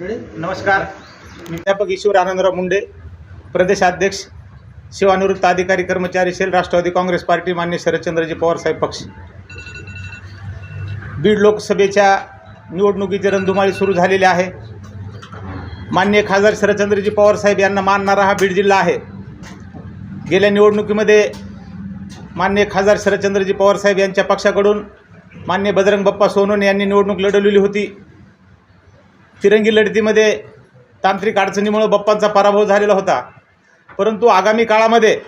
नमस्कार. मी प्राध्यापक ईश्वर आनंदराव मुंडे प्रदेशाध्यक्ष सेवानिवृत्त अधिकारी कर्मचारी सेल राष्ट्रवादी काँग्रेस पार्टी मान्य शरदचंद्रजी पवार साहेब पक्ष. बीड लोकसभेच्या निवडणुकीची रणधुमाळी सुरू झालेली आहे. मान्य खासदार शरदचंद्रजी पवार साहेब यांना मानणारा हा बीड जिल्हा आहे. गेल्या निवडणुकीमध्ये मान्य खासदार शरदचंद्रजी पवार साहेब यांच्या पक्षाकडून मान्य बजरंग बाप्पा सोनोने यांनी निवडणूक लढवलेली होती. तिरंगी लढतीमध्ये तांत्रिक अडचणीमुळं बाप्पांचा पराभव झालेला होता. परंतु आगामी काळामध्ये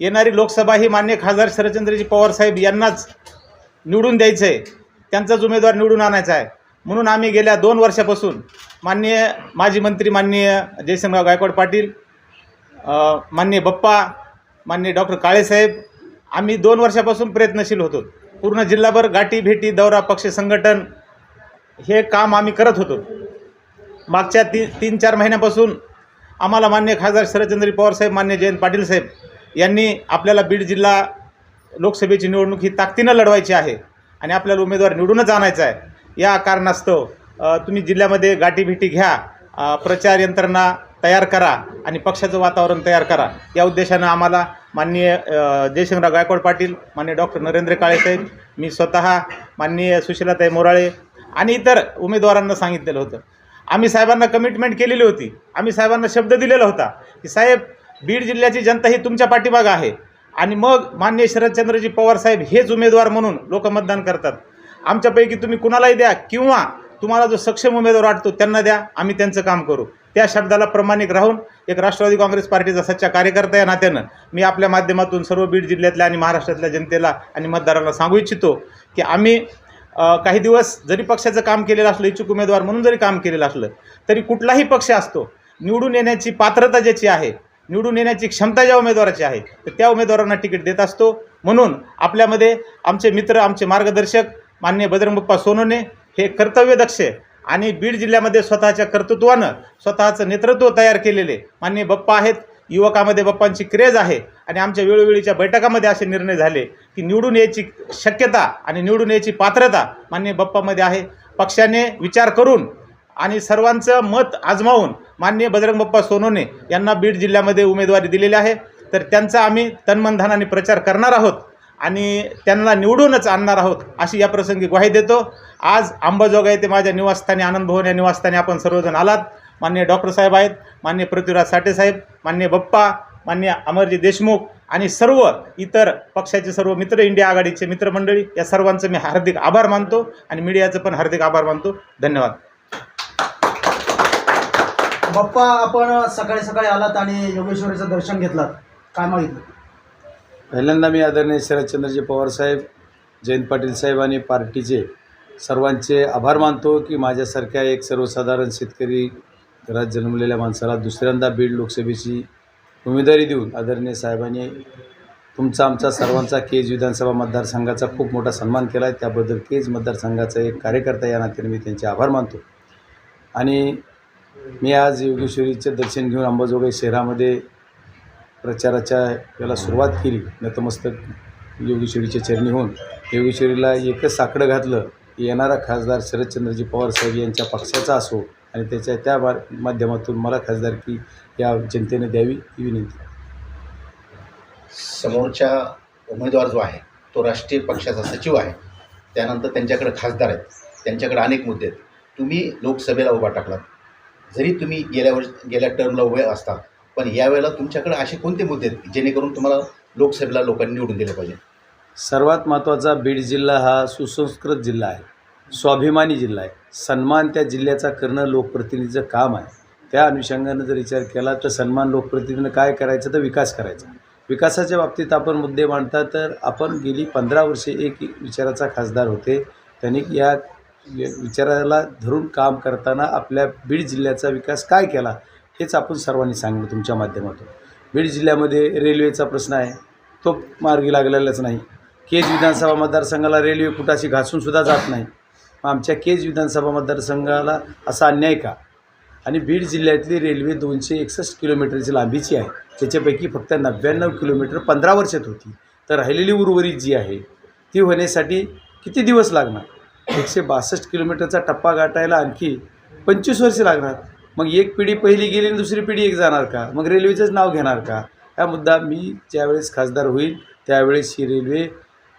येणारी लोकसभा ही मान्य खासदार शरदचंद्रजी पवार साहेब यांनाच निवडून द्यायचं आहे त्यांचाच उमेदवार निवडून आणायचा आहे. म्हणून आम्ही गेल्या दोन वर्षापासून माननीय माजी मंत्री माननीय जयसिंगराव गायकवाड पाटील माननीय बप्पा माननीय डॉक्टर काळेसाहेब आम्ही दोन वर्षापासून प्रयत्नशील होतो. पूर्ण जिल्हाभर गाठी भेटी दौरा पक्ष संघटन हे काम आम्ही करत होतो. मागच्या ती तीन चार महिन्यापासून आम्हाला मान्य खासदार शरदचंद्र पवारसाहेब मान्य जयंत पाटील साहेब यांनी आपल्याला बीड जिल्हा लोकसभेची निवडणूक ही ताकदीनं लढवायची आहे आणि आपल्याला उमेदवार निवडूनच आणायचा आहे. या कारणास्तव तुम्ही जिल्ह्यामध्ये गाठीभेटी घ्या प्रचार यंत्रणा तयार करा आणि पक्षाचं वातावरण तयार करा. या उद्देशानं आम्हाला माननीय जयशंकरराव गायकवाड पाटील माननीय डॉक्टर नरेंद्र काळेसाहेब मी स्वतः माननीय सुशीलाताई मोराळे आणि इतर उमेदवारांना सांगितलेलं होतं. आम्ही साहेबांना कमिटमेंट केलेली होती. आम्ही साहेबांना शब्द दिलेला होता की साहेब बीड जिल्ह्याची जनता ही तुमच्या पाठीमागं आहे. आणि मग मान्य शरदचंद्रजी पवार साहेब हेच उमेदवार म्हणून लोक मतदान करतात. आमच्यापैकी तुम्ही कुणालाही द्या किंवा तुम्हाला जो सक्षम उमेदवार वाटतो त्यांना द्या आम्ही त्यांचं काम करू. त्या शब्दाला प्रमाणिक राहून एक राष्ट्रवादी काँग्रेस पार्टीचा सच्चा कार्यकर्ता या नात्यानं मी आपल्या माध्यमातून सर्व बीड जिल्ह्यातल्या आणि महाराष्ट्रातल्या जनतेला आणि मतदारांना सांगू इच्छितो की आम्ही काही दिवस जरी पक्षाचं काम केलेलं असलं इच्छुक उमेदवार म्हणून जरी काम केलेलं असलं तरी कुठलाही पक्ष असतो निवडून येण्याची पात्रता ज्याची आहे निवडून येण्याची क्षमता ज्या उमेदवाराची आहे तर त्या उमेदवारांना तिकीट देत असतो. म्हणून आपल्यामध्ये आमचे मित्र आमचे मार्गदर्शक मान्य बजरंगबाप्पा सोनोने हे कर्तव्यदक्ष आणि बीड जिल्ह्यामध्ये स्वतःच्या कर्तृत्वानं स्वतःचं नेतृत्व तयार केलेले मान्य बप्पा आहेत. युवकामध्ये बप्पांची क्रेज आहे आणि आमच्या वेळोवेळीच्या बैठकामध्ये असे निर्णय झाले. की निवडून यायची शक्यता आणि निवडून यायची पात्रता मान्य बाप्पामध्ये आहे. पक्षाने विचार करून आणि सर्वांचं मत आजमावून मान्य बजरंग बाप्पा सोनोने यांना बीड जिल्ह्यामध्ये उमेदवारी दिलेली आहे. तर त्यांचा आम्ही तन्मनधनाने प्रचार करणार आहोत आणि त्यांना निवडूनच आणणार आहोत अशी या प्रसंगी ग्वाही देतो. आज अंबाजोगाई ते माझ्या निवासस्थानी आनंद भवन या निवासस्थानी आपण सर्वजण आलात. मान्य डॉक्टर साहेब आहेत मान्य पृथ्वीराज साठे साहेब मान्य बप्पा मान्य अमरजी देशमुख आणि सर्व इतर पक्षाचे सर्व मित्र इंडिया आघाडीचे मित्रमंडळी या सर्वांचं मी हार्दिक आभार मानतो आणि मीडियाचं पण हार्दिक आभार मानतो. धन्यवाद. बाप्पा आपण सकाळी सकाळी आलात आणि योगेश्वरीचं दर्शन घेतलात. काय मागितलं पहिल्यांदा मी आदरणीय शरदचंद्रजी पवारसाहेब जयंत पाटील साहेब आणि पार्टीचे सर्वांचे आभार मानतो की माझ्यासारख्या एक सर्वसाधारण शेतकरी घरात जन्मलेल्या माणसाला दुसऱ्यांदा बीड लोकसभेची उमेदवारी देऊन आदरणीय साहेबांनी तुमचा आमचा सर्वांचा केज विधानसभा मतदारसंघाचा खूप मोठा सन्मान केला आहे. त्याबद्दल केज मतदारसंघाचा एक कार्यकर्ता या नात्याने मी त्यांचे आभार मानतो. आणि मी आज योगेश्वरीचे दर्शन घेऊन अंबाजोगाई शहरामध्ये प्रचाराच्या याला सुरुवात केली. नतमस्तक योगेश्वरीच्या चरणी होऊन योगेश्वरीला एकच साकडं घातलं की येणारा खासदार शरदचंद्रजी पवार साहेब यांच्या पक्षाचा असो आणि त्याच्या त्या माध्यमातून मला खासदारकी या जनतेने द्यावी ही विनंती. समोरच्या उमेदवार जो आहे तो राष्ट्रीय पक्षाचा सचिव आहे. त्यानंतर त्यांच्याकडे खासदार आहेत. त्यांच्याकडे अनेक मुद्दे आहेत. तुम्ही लोकसभेला उभा टाकलात. जरी तुम्ही गेल्या वर्ष गेल्या टर्मला उभे असता पण यावेळेला तुमच्याकडे असे कोणते मुद्दे आहेत जेणेकरून तुम्हाला लोकसभेला लोकांनी निवडून दिले पाहिजे? सर्वात महत्त्वाचा बीड जिल्हा हा सुसंस्कृत जिल्हा आहे. स्वाभिमानी जिल्हा आहे. सन्मान त्या जिल्ह्याचा करणं लोकप्रतिनिधीचं काम आहे. त्या अनुषंगानं जर विचार केला तर सन्मान लोकप्रतिनिधीनं काय करायचं तर विकास करायचा. विकासाच्या बाबतीत आपण मुद्दे मांडता तर आपण गेली पंधरा वर्षे एक विचाराचा खासदार होते. त्यांनी या विचाराला धरून काम करताना आपल्या बीड जिल्ह्याचा विकास काय केला हेच आपण सर्वांनी सांगणं तुमच्या माध्यमातून. बीड जिल्ह्यामध्ये रेल्वेचा प्रश्न आहे. तो मार्गी लागलेलाच नाही. केज विधानसभा मतदारसंघाला रेल्वे कुठाशी घासूनसुद्धा जात नाही. मग आमच्या केज विधानसभा मतदारसंघाला असा अन्याय का? आणि बीड जिल्ह्यातली रेल्वे दोनशे एकसष्ट किलोमीटरची लांबीची आहे. त्याच्यापैकी फक्त नव्याण्णव किलोमीटर पंधरा वर्षात होती. तर राहिलेली उर्वरित जी आहे ती होण्यासाठी किती दिवस लागणार? एकशे बासष्ट किलोमीटरचा टप्पा गाठायला आणखी पंचवीस वर्ष लागणार. मग एक पिढी पहिली गेली आणि दुसरी पिढी एक जाणार का? मग रेल्वेचंच नाव घेणार का? हा मुद्दा मी ज्यावेळेस खासदार होईल त्यावेळेस ही रेल्वे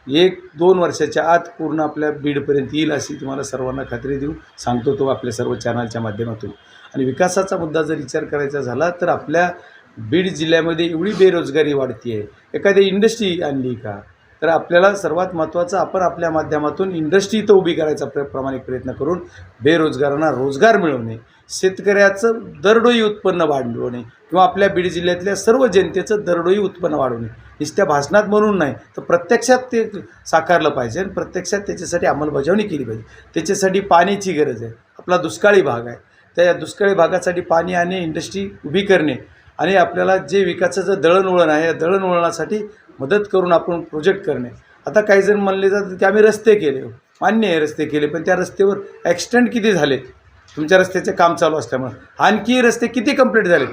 एक दोन वर्षाच्या आत पूर्ण आपल्या बीडपर्यंत येईल अशी तुम्हाला सर्वांना खात्री देऊ सांगतो तो आपल्या सर्व चॅनलच्या माध्यमातून. आणि विकासाचा मुद्दा जर विचार करायचा झाला तर आपल्या बीड जिल्ह्यामध्ये एवढी बेरोजगारी वाढती आहे एखादी इंडस्ट्री आणली का? तर आपल्याला सर्वात महत्त्वाचं आपण आपल्या माध्यमातून इंडस्ट्री इथं उभी करायचा प्र प्रामाणिक प्रयत्न करून बेरोजगारांना रोजगार मिळवणे शेतकऱ्याचं दरडोई उत्पन्न वाढवणे किंवा आपल्या बीड जिल्ह्यातल्या सर्व जनतेचं दरडोई उत्पन्न वाढवणे. नुसत्या भाषणात म्हणून नाही तर प्रत्यक्षात ते साकारलं पाहिजे आणि प्रत्यक्षात त्याच्यासाठी अंमलबजावणी केली पाहिजे. त्याच्यासाठी पाण्याची गरज आहे. आपला दुष्काळी भाग आहे. त्या दुष्काळी भागासाठी पाणी आणि इंडस्ट्री उभी करणे आणि आपल्याला जे विकासाचं दळणवळण आहे या दळणवळणासाठी मदत करून आपण प्रोजेक्ट करणे. आता काही जण म्हणले जातात की आम्ही रस्ते केले. मान्य आहे रस्ते केले पण त्या रस्त्यावर ॲक्सिडेंट किती झाले तुमच्या रस्त्याचे काम चालू असल्यामुळे. आणखी रस्ते किती कंप्लीट झाले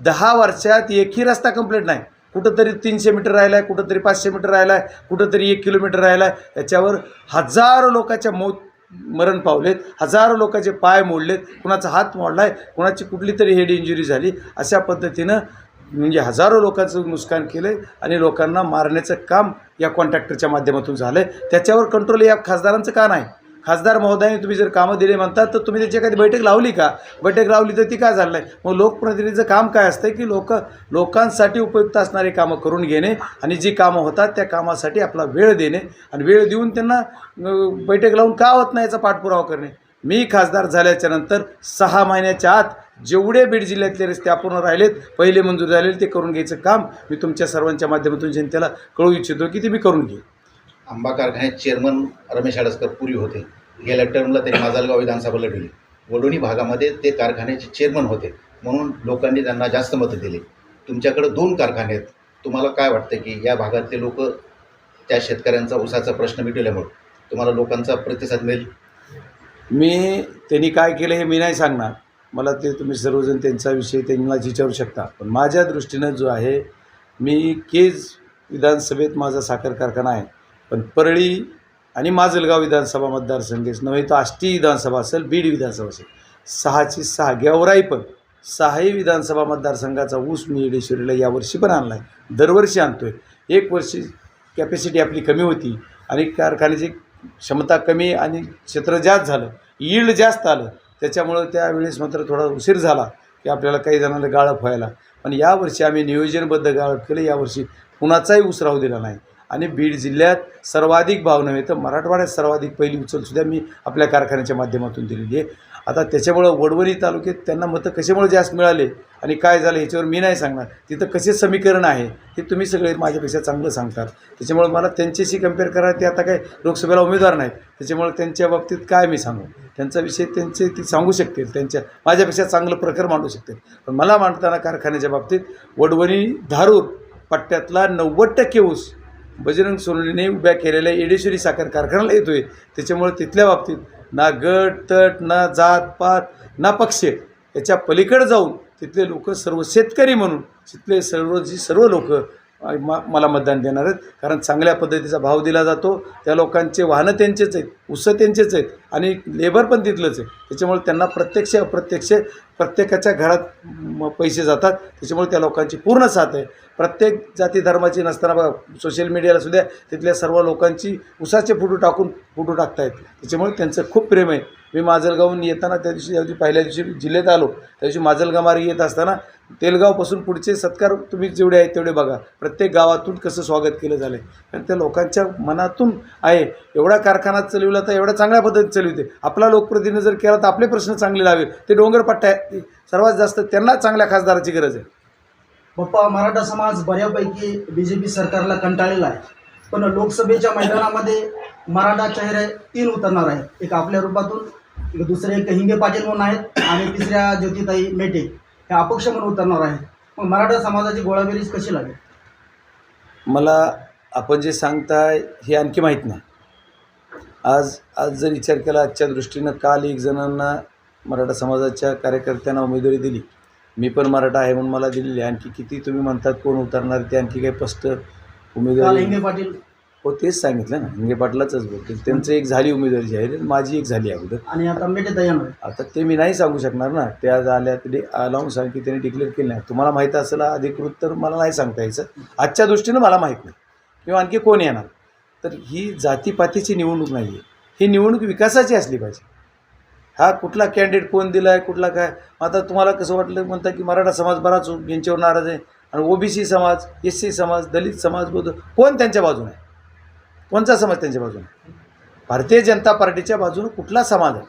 दहा वर्षात एकही रस्ता कंप्लीट नाही. कुठंतरी तीनशे मीटर राहिला आहे कुठंतरी पाचशे मीटर राहिला आहे कुठंतरी एक किलोमीटर राहिला आहे याच्यावर हजारो लोकांच्या मौत मरण पावलेत. हजारो लोकांचे पाय मोडलेत कुणाचा हात मोडला आहे कुणाची कुठली तरी हेड इंजुरी झाली अशा पद्धतीनं म्हणजे हजारो लोकांचं नुकसान केलं आहे आणि लोकांना मारण्याचं काम या कॉन्ट्रॅक्टरच्या माध्यमातून झालं आहे त्याच्यावर कंट्रोल या खासदारांचं का नाही? खासदार महोदयाने तुम्ही जर कामं दिले म्हणतात तर तुम्ही त्याची एखादी बैठक लावली का? बैठक लावली तर ती काय झालं नाही? मग लोकप्रतिनिधीचं काम काय असतं की लोक लोकांसाठी उपयुक्त असणारी कामं करून घेणे आणि जी कामं होतात त्या कामासाठी आपला वेळ देणे आणि वेळ देऊन त्यांना बैठक लावून का होत नाही याचा पाठपुरावा करणे. मी खासदार झाल्याच्यानंतर सहा महिन्याच्या आत जेवढे बीड जिल्ह्यातले रस्ते अपूर्ण राहिलेत पहिले मंजूर झालेले ते करून घ्यायचं काम मी तुमच्या सर्वांच्या माध्यमातून जनतेला कळू इच्छितो की ते मी करून घेईन. आंबा कारखान्यात चेअरमन रमेश आडसकर पूर्वी होते. गेल्या टर्मला त्यांनी माजलगाव विधानसभा लढवली. वडोणी भागामध्ये ते कारखान्याचे चेअरमन होते. म्हणून लोकांनी त्यांना जास्त मतं दिली. तुमच्याकडं दोन कारखाने आहेत. तुम्हाला काय वाटतं की या भागातले लोक त्या शेतकऱ्यांचा उसाचा प्रश्न मिटवल्यामुळे तुम्हाला लोकांचा प्रतिसाद मिळेल? मी त्यांनी काय केलं हे मी नाही सांगणार. मला ते तुम्ही सर्वजण त्यांचा विषय त्यांना विचारू शकता. पण माझ्या दृष्टीनं जो आहे मी केज विधानसभेत माझा साखर कारखाना आहे. पण परळी आणि माजलगाव विधानसभा मतदारसंघेच नव्हे तर आष्टी विधानसभा असेल बीड विधानसभा असेल सहाची सहा गेवराई पण सहाही विधानसभा मतदारसंघाचा ऊस मी येडेश्वरीला यावर्षी पण आणला आहे दरवर्षी आणतो आहे एक वर्षी कॅपॅसिटी आपली कमी होती आणि कारखान्याची क्षमता कमी आणि क्षेत्र जास्त झालं यील्ड जास्त आलं. त्याच्यामुळं त्यावेळेस मात्र थोडा उशीर झाला की आपल्याला काही जणांना गाळप व्हायला. पण यावर्षी आम्ही नियोजनबद्ध गाळप केलं. यावर्षी कुणाचाही उसराव राहू दिला नाही. आणि बीड जिल्ह्यात सर्वाधिक भाव नव्हे तर मराठवाड्यात सर्वाधिक पहिली उचलसुद्धा मी आपल्या कारखान्याच्या माध्यमातून दिलेली आहे. आता त्याच्यामुळं वडवणी तालुक्यात त्यांना मतं कशामुळे जास्त मिळाले आणि काय झालं ह्याच्यावर मी नाही सांगणार. तिथं कसे समीकरण आहे हे तुम्ही सगळे माझ्यापेक्षा चांगलं सांगतात. त्याच्यामुळे मला त्यांच्याशी कंपेअर करा ते आता काय लोकसभेला उमेदवार नाहीत. त्याच्यामुळे त्यांच्या बाबतीत काय मी सांगू? त्यांचा विषय त्यांचे ती सांगू शकतील. त्यांच्या माझ्यापेक्षा चांगलं प्रकार मांडू शकतील. पण मला मांडताना कारखान्याच्या बाबतीत वडवणी धारूर पट्ट्यातला नव्वद टक्के ऊस बजरंग सोनवणेने उभ्या केलेल्या येडेश्वरी साखर कारखान्याला येतो आहे त्याच्यामुळे तिथल्या बाबतीत ना गट तट ना जात पात ना पक्ष याच्या पलीकडे जाऊन तिथले लोक सर्व शेतकरी म्हणून तिथले सर्व जी सर्व लोक म मला मतदान देणार आहेत. कारण चांगल्या पद्धतीचा भाव दिला जातो. त्या लोकांचे वाहनं त्यांचेच आहेत. उसं त्यांचेच आहेत. आणि लेबर पण तिथलंच आहे. त्याच्यामुळे त्यांना प्रत्यक्ष अप्रत्यक्ष प्रत्येकाच्या घरात पैसे जातात. त्याच्यामुळे त्या लोकांची पूर्ण साथ आहे. प्रत्येक जाती धर्माची नसताना बघा सोशल मीडियाला सुद्धा तिथल्या सर्व लोकांची उसाचे फोटो टाकून फोटो टाकतायत. त्याच्यामुळे त्यांचं खूप प्रेम आहे. मी माजलगावहून येताना त्या दिवशी अगदी दिवशी पहिल्या दिवशी जिल्ह्यात आलो. त्या दिवशी माजलगाव मार्गे येत असताना तेलगावपासून पुढचे सत्कार तुम्ही जेवढे आहेत तेवढे बघा. प्रत्येक गावातून कसं स्वागत केलं झालं आहे कारण त्या लोकांच्या मनातून आहे. एवढा कारखाना चालविला तर एवढ्या चांगल्या पद्धतीत चालविते. आपला लोकप्रतिनिधी जर केला तर आपले प्रश्न चांगले लावेल. ते डोंगरपट्टा आहे सर्वात जास्त त्यांना चांगल्या खासदाराची गरज आहे. बाप्पा मराठा समाज बऱ्यापैकी बी जे पी सरकारला कंटाळलेला आहे. पण लोकसभेच्या मैदानामध्ये मराठा चेहरे तीन उतरणार आहे. एक आपल्या रूपातून दुसरे एक हिंगे पाटील म्हणून आहेत आणि तिसऱ्या ज्योतिताई मेटे हे अपक्ष म्हणून उतरणार आहेत. मग मराठा समाजाची गोळाबेरीज कशी लागेल? मला आपण जे सांगताय हे आणखी माहीत नाही. आज आज जर विचार केला आजच्या दृष्टीनं काल एक जणांना मराठा समाजाच्या कार्यकर्त्यांना उमेदवारी दिली. मी पण मराठा आहे म्हणून मला दिलेली. आणखी किती तुम्ही म्हणतात कोण उतरणार ते आणखी काही स्पष्ट उमेदवारी हिंगे पाटील हो तेच सांगितलं ना. हिंगे पाटलाच बोलतो त्यांचं एक झाली उमेदवारी जाहीर आणि माझी एक झाली अगोदर. आणि आता मेटे तयार आहे आता ते मी नाही सांगू शकणार ना. त्या आल्या ते लावून सांग की त्यांनी डिक्लेअर केलं नाही. तुम्हाला माहीत असेल अधिकृत तर मला नाही सांगता यायचं. आजच्या दृष्टीनं मला माहीत नाही. किंवा आणखी कोण येणार? तर ही जातीपातीची निवडणूक नाही आहे ही निवडणूक विकासाची असली पाहिजे. हा कुठला कॅन्डिडेट कोण दिला आहे कुठला काय? आता तुम्हाला कसं वाटलं? म्हणता की मराठा समाज बराच यांच्यावर नाराज आहे. आणि ओबीसी समाज एस सी समाज दलित समाज बौद्ध कोण त्यांच्या बाजूने आहे? कोणचा समाज त्यांच्या बाजूने? भारतीय जनता पार्टीच्या बाजूने कुठला समाज आहे?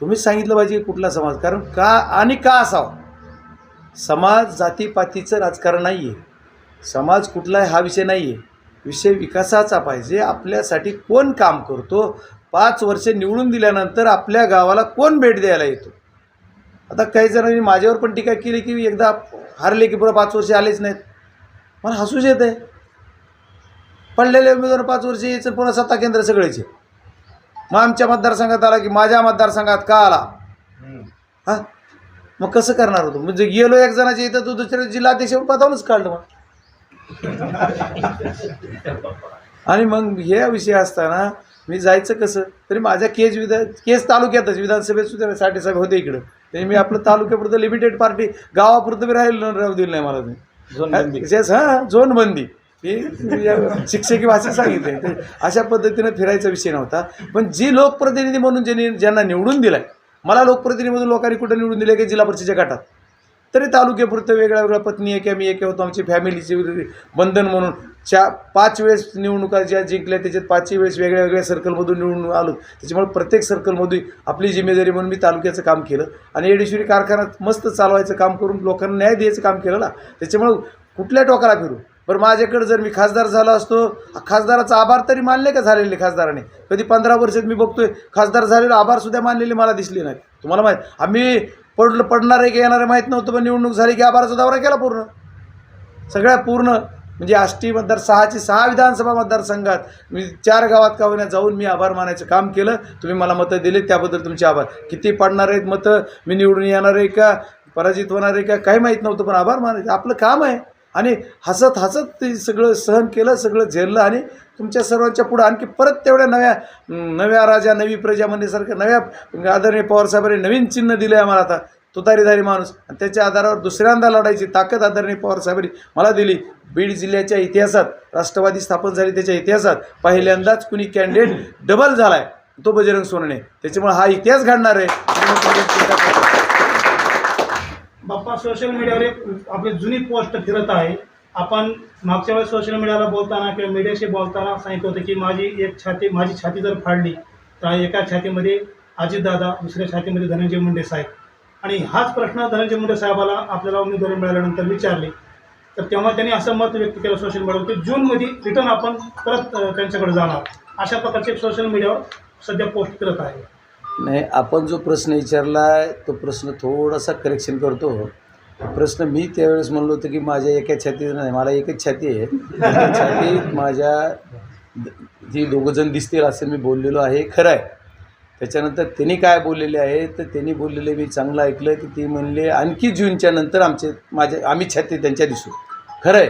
तुम्हीच सांगितलं पाहिजे की कुठला समाज. कारण का आणि का असावा? समाज जातीपातीचं राजकारण नाही आहे समाज कुठला आहे हा विषय नाही आहे विषय विकासाचा पाहिजे. आपल्यासाठी कोण काम करतो? पाच वर्ष निवडून दिल्यानंतर आपल्या गावाला कोण भेट द्यायला येतो? आता काही जणांनी माझ्यावर पण टीका केली की एकदा हारले की पुढं पाच वर्ष आलेच नाहीत. मला हसूच येत आहे पडलेले उमेदवार पाच वर्ष यायचं पुन्हा सत्ता केंद्र सगळेचे. मग आमच्या मतदारसंघात आला की माझ्या मतदारसंघात का आला? हां? मग कसं करणार होतो? म्हणजे गेलो एक जणाच्या इथं तू दुसऱ्या जिल्हाध्यक्ष पदावूनच काढलं मग. आणि मग हे विषय असताना मी जायचं कसं? तरी माझ्या केज विधान केज तालुक्यातच विधानसभेत सुद्धा साठेसाहेब होते इकडं. तरी मी आपलं तालुक्यापुरतं लिमिटेड पार्टी गावापुरतं बी राहिलं राहू दिलं नाही मला. तुम्ही विशेष हां झोनबंदी. हे शिक्षकी भाषेत सांगितले ते अशा पद्धतीनं फिरायचा विषय नव्हता. पण जी लोकप्रतिनिधी म्हणून ज्यांनी ज्यांना निवडून दिलाय मला लोकप्रतिनिधी म्हणून लोकांनी कुठं निवडून दिले की जिल्हा परिषदेच्या गटात? तरी तालुक्यापुरतं वेगळ्या वेगळ्या पत्नी एक मी एक होतो आमची फॅमिलीचे बंधन म्हणून. च्या पाच वेळेस निवडणुका ज्या जिंकल्या त्याच्यात पाचही वेळेस वेगळ्या वेगळ्या सर्कलमधून निवडून आलो. त्याच्यामुळे प्रत्येक सर्कलमधून आपली जिम्मेदारी म्हणून मी तालुक्याचं काम केलं. आणि येडेश्वरी कारखान्यात मस्त चालवायचं काम करून लोकांना न्याय द्यायचं काम केलं ना. त्याच्यामुळं कुठल्या टोकाला फिरू? बरं माझ्याकडे जर मी खासदार झालो असतो खासदाराचा आभार तरी मानले का झालेले खासदाराने? कधी पंधरा वर्षात मी बघतोय खासदार झालेलो आभारसुद्धा मानलेले मला दिसले नाही तुम्हाला माहीत आम्ही पडलं पडणार आहे की येणार आहे माहीत नव्हतं पण निवडणूक झाली की आभाराचा दौरा केला पूर्ण. सगळ्या पूर्ण म्हणजे आष्टी मतदार सहाची सहा विधानसभा मतदारसंघात मी चार गावात का होईना जाऊन मी आभार मानायचं काम केलं. तुम्ही मला मतं दिले त्याबद्दल तुमचे आभार. किती पडणार आहेत मतं मी निवडून येणार आहे का पराजित होणार आहे का काही माहीत नव्हतं पण आभार मानायचं. आपलं काम आहे. आणि हसत हसत ते सगळं सहन केलं सगळं झेललं आणि तुमच्या सर्वांच्या पुढं आणखी परत तेवढ्या नव्या नव्या राजा नवी प्रजा म्हणण्यासारख्या नव्या आदरणीय पवारसाहेबांनी नवीन चिन्ह दिलं आहे आम्हाला आता. तुतारीधारी माणूस. आणि त्याच्या आधारावर दुसऱ्यांदा लढायची ताकद आदरणीय पवारसाहेबांनी मला दिली. बीड जिल्ह्याच्या इतिहासात राष्ट्रवादी स्थापन झाली त्याच्या इतिहासात. पहिल्यांदाच कुणी कॅन्डिडेट डबल झाला आहे तो बजरंग सोनणे. त्याच्यामुळे हा इतिहास घडणार आहे. आपण सोशल मीडियावर एक आपली जुनी पोस्ट फिरत आहे. आपण मागच्या वेळेस सोशल मीडियाला बोलताना किंवा मीडियाशी बोलताना सांगितलं होतं की माझी एक छाती माझी छाती जर फाडली तर एका छातीमध्ये अजितदादा दुसऱ्या छातीमध्ये धनंजय मुंडे साहेब. आणि हाच प्रश्न धनंजय मुंडे साहेबाला आपल्याला उमेदवारी मिळाल्यानंतर विचारले. तर तेव्हा त्यांनी असं मत व्यक्त केलं सोशल मीडियावर की जूनमध्ये रिटर्न आपण परत त्यांच्याकडे जाणार. अशा प्रकारचे सोशल मीडियावर सध्या पोस्ट करत आहे. नाही आपण जो प्रश्न विचारला आहे तो प्रश्न थोडासा करेक्शन करतो. प्रश्न मी त्यावेळेस म्हणलो होतो की माझ्या एका छातीत नाही मला एकच छाती आहे. त्या छातीत माझ्या जी दोघंजण दिसतील असं मी बोललेलो आहे खरं आहे. त्याच्यानंतर त्यांनी काय बोललेले आहे तर त्यांनी बोललेले मी चांगलं ऐकलं की ती म्हणले आणखी जूनच्या नंतर आमचे माझे आम्ही छाती त्यांच्या दिसू. खरं आहे.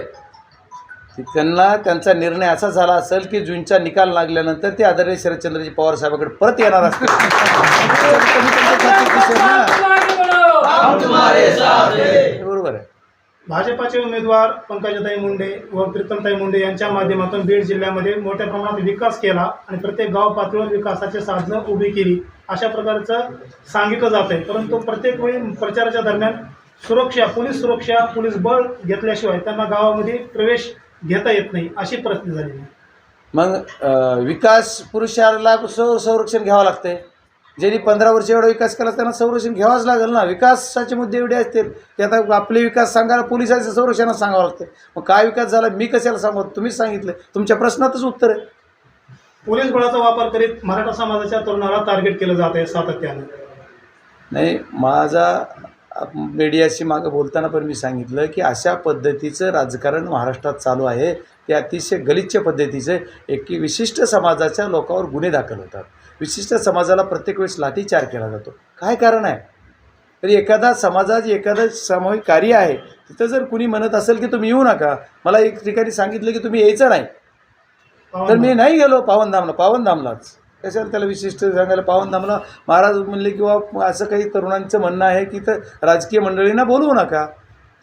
की त्यांना त्यांचा निर्णय असा झाला असेल की जूनचा निकाल लागल्यानंतर ते आदरणीय शरदचंद्रजी पवार साहेबाकडे परत येणार असतील. बरोबर आहे. भाजपाचे उमेदवार पंकजाताई मुंडे व प्रीतमताई मुंडे यांच्या माध्यमातून बीड जिल्ह्यामध्ये मोठ्या प्रमाणात विकास केला आणि प्रत्येक गाव पातळीवर विकासाची साधनं उभी केली. अशा प्रकारचं सांगितलं जात आहे परंतु प्रत्येक वेळी प्रचाराच्या दरम्यान सुरक्षा पोलीस सुरक्षा पोलीस बळ घेतल्याशिवाय त्यांना गावामध्ये प्रवेश घेता येत नाही अशी परिस्थिती झालेली आहे. मग अं, विकास पुरुषाला सं संरक्षण घ्यावं लागतंय. ज्यांनी पंधरा वर्ष एवढा विकास केला त्यांना संरक्षण घ्यावंच लागेल ना. विकासाचे मुद्दे एवढे असतील की आता आपले विकास सांगायला पोलिसांच्या संरक्षणात सांगावं लागतं मग काय विकास झाला मी कशाला सांगू? तुम्हीच सांगितलं. तुमच्या प्रश्नातच उत्तर आहे. पोलीस बळाचा वापर करीत मराठा समाजाच्या तरुणाला टार्गेट केलं जात आहे सातत्यानं. नाही माझा मीडियाशी मागं बोलताना पण मी सांगितलं की अशा पद्धतीचं राजकारण महाराष्ट्रात चालू आहे. ते अतिशय गलिच्छ पद्धतीचं एक की विशिष्ट समाजाच्या लोकांवर गुन्हे दाखल होतात. विशिष्ट समाजाला प्रत्येक वेळेस लाठीचार केला जातो. काय कारण आहे? तरी एखादा समाजात एखादं सामूहिक कार्य आहे तिथं जर कुणी म्हणत असेल की तुम्ही येऊ नका मला एक ठिकाणी सांगितलं की तुम्ही यायचं नाही. तर मी नाही गेलो पावनधामला पावनधामलाच कशाला त्याला विशिष्ट सांगायला पावनधामला महाराज म्हणले किंवा असं काही तरुणांचं म्हणणं आहे की तर राजकीय मंडळींना बोलवू नका.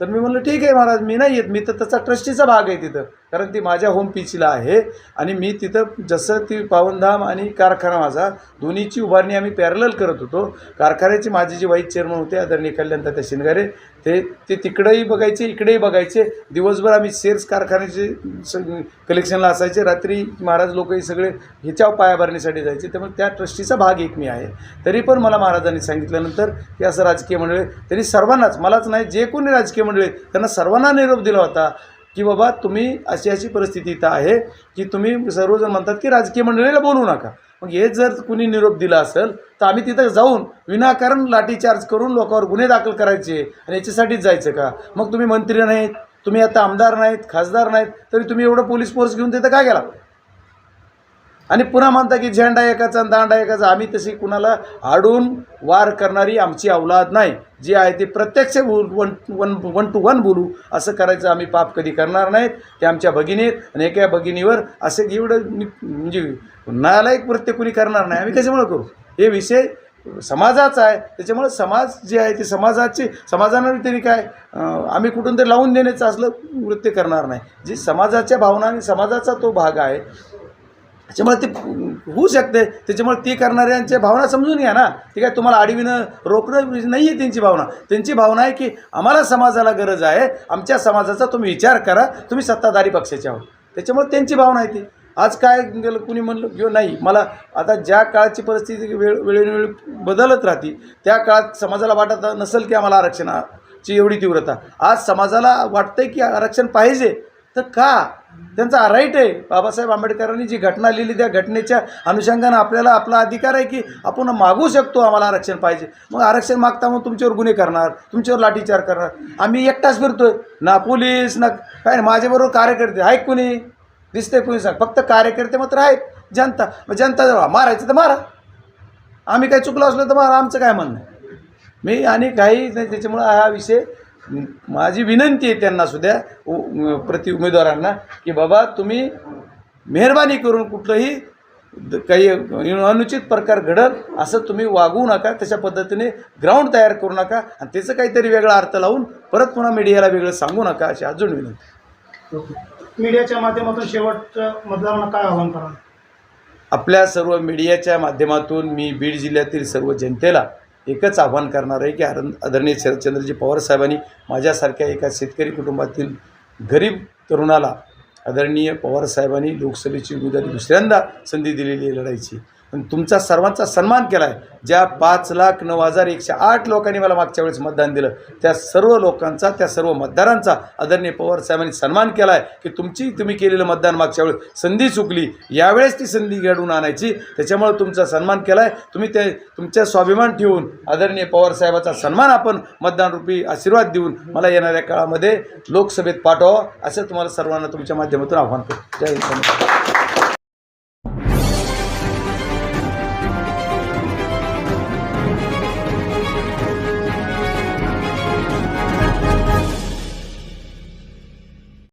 तर मी म्हणलं ठीक आहे महाराज मी नाही येत. मी तर त्याचा ट्रस्टीचा भाग आहे तिथं. कारण ती माझ्या होम पिचला आहे आणि मी तिथं जसं ती पावनधाम आणि कारखाना माझा दोन्हीची उभारणी आम्ही पॅरलल करत होतो. कारखान्याची माझी जी वाईस चेअरमन होते आदरणीय त्या शिनगारे ते ते तिकडंही बघायचे इकडेही बघायचे. दिवसभर आम्ही शेअर्स कारखान्याचे सग कलेक्शनला असायचे. रात्री महाराज लोकही सगळे ह्याच्यावर पायाभरणीसाठी जायचे. त्यामुळे त्या ट्रस्टीचा भाग एक मी आहे. तरी पण मला महाराजांनी सांगितल्यानंतर की असं राजकीय मंडळी त्यांनी सर्वांनाच मलाच नाही जे कोणी राजकीय मंडळी त्यांना सर्वांना निरोप दिला होता की बाबा तुम्ही अशी अशी परिस्थिती इथं आहे की तुम्ही सर्वजण म्हणतात की राजकीय मंडळीला बोलू नका. मग हे जर कुणी निरोप दिला असेल तर आम्ही तिथं जाऊन विनाकारण लाठीचार्ज करून लोकांवर गुन्हे दाखल करायचे आणि याच्यासाठीच जायचं का? मग तुम्ही मंत्री नाहीत तुम्ही आता आमदार नाहीत खासदार नाहीत तरी तुम्ही एवढं पोलीस फोर्स घेऊन तिथं काय गेला? आणि पुन्हा म्हणता की झेंडा एकाचा आणि दांडा एकाचा आम्ही तशी कुणाला आडून वार करणारी आमची अवलाद नाही. जी आहे ती प्रत्यक्ष one one one two one बोलू असं करायचं आम्ही पाप कधी करणार नाहीत. ते आमच्या भगिनीत आणि एका भगिनीवर असं एवढं म्हणजे नालायक प्रत्येक कुणी करणार नाही. आम्ही कशामुळे करू? हे विषय समाजाचा आहे. त्याच्यामुळे समाज जे आहे ते समाजाचे समाजानं तरी काय आम्ही कुठून तरी लावून देण्याचं असलं वृत्त करणार नाही. जी समाजाच्या भावना आणि समाजाचा तो भाग आहे त्याच्यामुळे ते होऊ शकते. त्याच्यामुळे ती करणाऱ्यांच्या भावना समजून घ्या ना. ते काय तुम्हाला आडवीनं रोखणं म्हणजे नाही आहे त्यांची भावना. त्यांची भावना आहे की आम्हाला समाजाला गरज आहे. आमच्या समाजाचा तुम्ही विचार करा. तुम्ही सत्ताधारी पक्षाचे आहोत. त्याच्यामुळे त्यांची भावना आहे ती. आज काय गेलं कुणी म्हणलं किंवा नाही. मला आता ज्या काळाची परिस्थिती वेळ वेळोवेळी बदलत राहते त्या काळात समाजाला वाटत नसेल की आम्हाला आरक्षणाची एवढी तीव्रता. आज समाजाला वाटतंय की आरक्षण पाहिजे. तर का? त्यांचा राईट आहे. बाबासाहेब आंबेडकरांनी जी घटना लिहिली त्या घटनेच्या अनुषंगानं आपल्याला आपला अधिकार आहे की आपण मागू शकतो आम्हाला आरक्षण पाहिजे. मग आरक्षण मागता मग तुमच्यावर गुन्हे करणार तुमच्यावर लाठीचार करणार. आम्ही एकटाच फिरतोय. ना पोलीस ना काय नाही माझ्याबरोबर कार्यकर्ते आहे कुणी? दिसते कुणी सांग. फक्त कार्यकर्ते मात्र आहेत. जनता मग जनता जवळ मारायचं तर मारा. आम्ही काही चुकलो असलो तर मारा. आमचं काय म्हणणं मी आणि काही नाही त्याच्यामुळं हा विषय माझी विनंती आहे त्यांना सुद्धा प्रति उमेदवारांना की बाबा तुम्ही मेहरबानी करून कुठलंही द- काही अनुचित प्रकार घडल असं तुम्ही वागवू नका तशा पद्धतीने ग्राउंड तयार करू नका आणि त्याचं काहीतरी वेगळा अर्थ लावून परत पुन्हा मीडियाला वेगळं सांगू नका अशी अजून विनंती. मीडियाच्या माध्यमातून शेवटच्या मतदारांना काय आवाहन कराल? आपल्या सर्व मीडियाच्या माध्यमातून मी बीड जिल्ह्यातील सर्व जनतेला एकच आव्हान करणार आहे की आरण आदरणीय शरदचंद्रजी पवार साहेबांनी माझ्यासारख्या एका शेतकरी कुटुंबातील गरीब तरुणाला आदरणीय पवार साहेबांनी लोकसभेची उमेदवारी दुसऱ्यांदा संधी दिलेली आहे लढायची तुमचा सर्वांचा सन्मान केला आहे ज्या पाच लाख नऊ हजार एकशे आठ लोकांनी मला मागच्या वेळेस मतदान दिलं त्या सर्व लोकांचा त्या सर्व मतदारांचा आदरणीय पवार साहेबांनी सन्मान केला आहे की तुमची तुम्ही केलेलं मतदान मागच्या वेळेस संधी चुकली. यावेळेस ती संधी घडवून आणायची. त्याच्यामुळे तुमचा सन्मान केला आहे तुम्ही ते तुमच्या स्वाभिमान ठेवून आदरणीय पवार साहेबाचा सन्मान आपण मतदानरूपी आशीर्वाद देऊन मला येणाऱ्या काळामध्ये लोकसभेत पाठवा असं तुम्हाला सर्वांना तुमच्या माध्यमातून आव्हान करतो. जय हिंद.